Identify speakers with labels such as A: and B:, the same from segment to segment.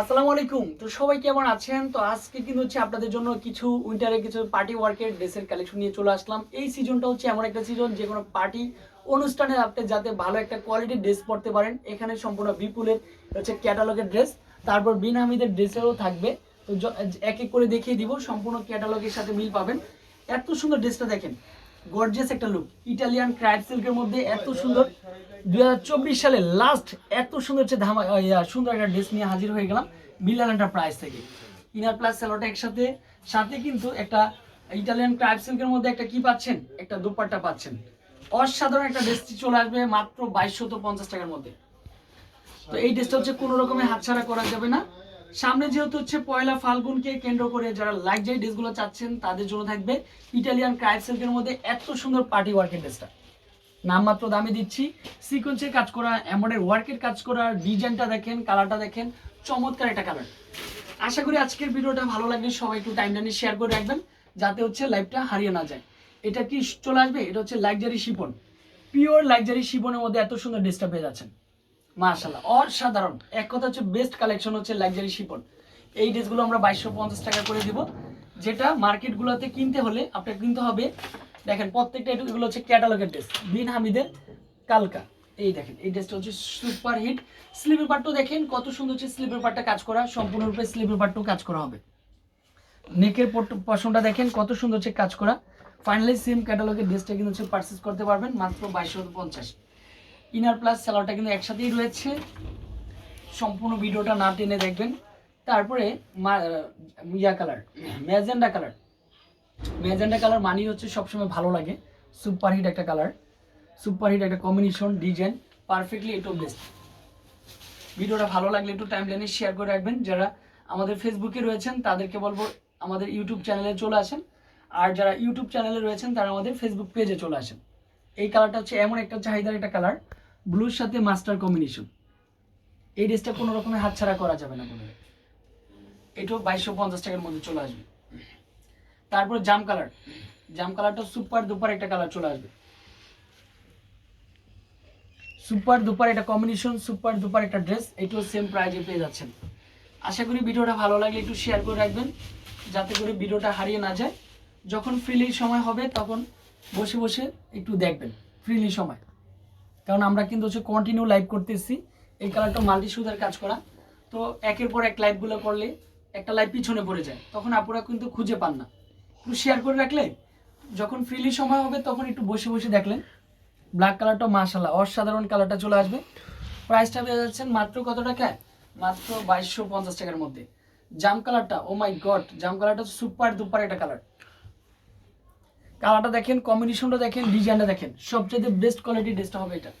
A: আসসালামু আলাইকুম। তো সবাই কেমন আছেন? তো আজকে কিন্তু হচ্ছে আপনাদের জন্য কিছু উইন্টারে কিছু পার্টি ওয়ার্কের ড্রেসের কালেকশন নিয়ে চলে আসলাম। এই সিজনটা হচ্ছে এমন একটা সিজন যে কোনো পার্টি অনুষ্ঠানে আপনি যাতে ভালো একটা কোয়ালিটির ড্রেস পরতে পারেন, এখানে সম্পূর্ণ বিপুলের হচ্ছে ক্যাটালগের ড্রেস তারপর বিন হামিদের ড্রেসেরও থাকবে। তো এক এক করে দেখিয়ে দিব, সম্পূর্ণ ক্যাটালগের সাথে মিল পাবেন। এত সুন্দর ড্রেসটা দেখেন। গর্জিয়াস একটা লুক ইটালিয়ান ক্রাইড সিল্কের মধ্যে এত সুন্দর। দুই সালে লাস্ট এত সুন্দর হচ্ছে ধামা সুন্দর একটা ড্রেস নিয়ে হাজির হয়ে গেলাম মিলান প্রাইস থেকে। ইনার প্লাস স্যালোটা একসাথে সাথে কিন্তু একটা ইটালিয়ান ক্রাইড সিল্কের মধ্যে একটা কি পাচ্ছেন? একটা দুপাট্টা পাচ্ছেন। অসাধারণ একটা ড্রেস চলে আসবে মাত্র বাইশশত পঞ্চাশ টাকার মধ্যে। তো এই ড্রেসটা হচ্ছে কোনো রকমের হাতছাড়া করা যাবে না। সামনে যেহেতু হচ্ছে পয়লা ফাল্গুনকে কেন্দ্র করে যারা লাক্সারি ড্রেসগুলো চাচ্ছেন, তাদের জন্য থাকবে ইটালিয়ান সিল্কের মধ্যে এত সুন্দর পার্টি ওয়ার্কের ড্রেসটা। নামমাত্র দামে দিচ্ছি। সিকোয়েন্সের কাজ করা এমনের ওয়ার্কের কাজ করা, ডিজাইনটা দেখেন, কালারটা দেখেন, চমৎকার একটা কালার। আশা করি আজকের ভিডিওটা ভালো লাগলে সবাই একটু টাইম টাইমে শেয়ার করে রাখবেন, যাতে হচ্ছে লাইভটা হারিয়ে না যায়। এটা কি চলে আসবে? এটা হচ্ছে লাক্সারি শিপন পিওর লাক্সারি শিপনের মধ্যে এত সুন্দর ড্রেসটা পেয়ে যাচ্ছেন। মার্শাল্লাহ অসাধারণ। এক কথা হচ্ছে বেস্ট কালেকশন হচ্ছে লাক্সারি শিপন এই ড্রেসগুলো আমরা বাইশশো পঞ্চাশ টাকা করে দিব। যেটা মার্কেটগুলোতে কিনতে হলে আপনার কিনতে হবে, দেখেন প্রত্যেকটা এগুলো হচ্ছে ক্যাটালগের ড্রেস, বিন হামিদের কালকা। এই দেখেন, এই ড্রেসটা হচ্ছে সুপার হিট স্লিপের পার্টও দেখেন, কত সুন্দর হচ্ছে স্লিপের পার্টটা কাজ করা, সম্পূর্ণরূপে স্লিপের পার্টও কাজ করা হবে। নেকের পশনটা দেখেন, কত সুন্দর হচ্ছে কাজ করা। ফাইনালি সেম ক্যাটালগের ড্রেসটা কিন্তু হচ্ছে পারচেস করতে পারবেন, মাত্র বাইশশো পঞ্চাশ। ইনার প্লাস স্যালোটা কিন্তু একসাথেই রয়েছে। সম্পূর্ণ ভিডিওটা না টেনে দেখবেন। তারপরে ইয়া colour magenta colour magenta colour মানি হচ্ছে সবসময় ভালো লাগে। সুপার হিট একটা কালার সুপার হিট একটা কম্বিনেশন ডিজাইন পারফেক্টলি এটাও বেস্ট ভিডিওটা ভালো লাগলে একটু টাইম লাইনে শেয়ার করে রাখবেন। যারা আমাদের ফেসবুকে রয়েছেন, তাদেরকে বলব আমাদের ইউটিউব চ্যানেলে চলে আসেন। আর যারা ইউটিউব চ্যানেলে রয়েছেন, তারা আমাদের ফেসবুক পেজে চলে আসেন। এই কালারটা হচ্ছে এমন একটা চাহিদার একটা কালার ব্লুর সাথে মাস্টার কম্বিনেশন। এই ড্রেসটা কোনো রকমের হাতছাড়া করা যাবে না কোনো এটাও বাইশশো পঞ্চাশ টাকার মধ্যে চলে আসবে। তারপর জাম কালার। জাম কালারটা সুপার দুপার একটা কালার চলে আসবে। সুপার দুপার একটা কম্বিনেশন, সুপার দুপার একটা ড্রেস এটাও সেম প্রাইজে পেয়ে যাচ্ছেন। আশা করি ভিডিওটা ভালো লাগলে একটু শেয়ার করে রাখবেন, যাতে করে ভিডিওটা হারিয়ে না যায়। যখন ফ্রিলি সময় হবে, তখন বসে বসে একটু দেখবেন ফ্রিলি সময়। কারণ আমরা কিন্তু হচ্ছে কন্টিনিউ লাইভ করতেছি। এই কালারটা মাল্টি সুদার কাজ করা। তো একের পর এক লাইভগুলো করলে একটা লাইভ পিছনে পড়ে যায়। তখন আপুরা কিন্তু খুঁজে পান না। একটু শেয়ার করে রাখলে, যখন ফ্রিলি সময় হবে, তখন একটু বসে বসে দেখলেন। ব্ল্যাক কালারটা মাশাল্লাহ অসাধারণ কালারটা চলে আসবে। প্রাইসটা পেয়ে যাচ্ছেন মাত্র কত টাকায় মাত্র বাইশশো পঞ্চাশ টাকার মধ্যে। জাম কালারটা ও মাই গড জাম কালারটা সুপার দুপার একটা কালার কালারটা দেখেন কম্বিনেশনটা দেখেন ডিজাইনটা দেখেন, সবচেয়ে বেস্ট কোয়ালিটির ড্রেসটা হবে এটা।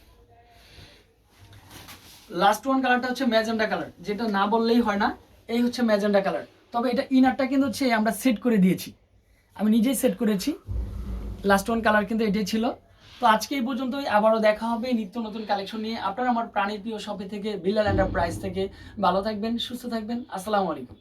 A: লাস্ট ওয়ান কালারটা হচ্ছে ম্যাজেন্ডা কালার যেটা না বললেই হয় না, এই হচ্ছে ম্যাজেন্ডা কালার তবে এটা ইনারটা কিন্তু হচ্ছে আমরা সেট করে দিয়েছি। আমি নিজেই সেট করেছি। লাস্ট ওয়ান কালার কিন্তু এটাই ছিল। তো আজকে এই পর্যন্তই, আবারও দেখা হবে নিত্য নতুন কালেকশন নিয়ে। আপনারা আমার প্রাণী প্রিয় শপে থেকে বিলাল এন্টারপ্রাইজ থেকে। ভালো থাকবেন, সুস্থ থাকবেন। আসসালামু আলাইকুম।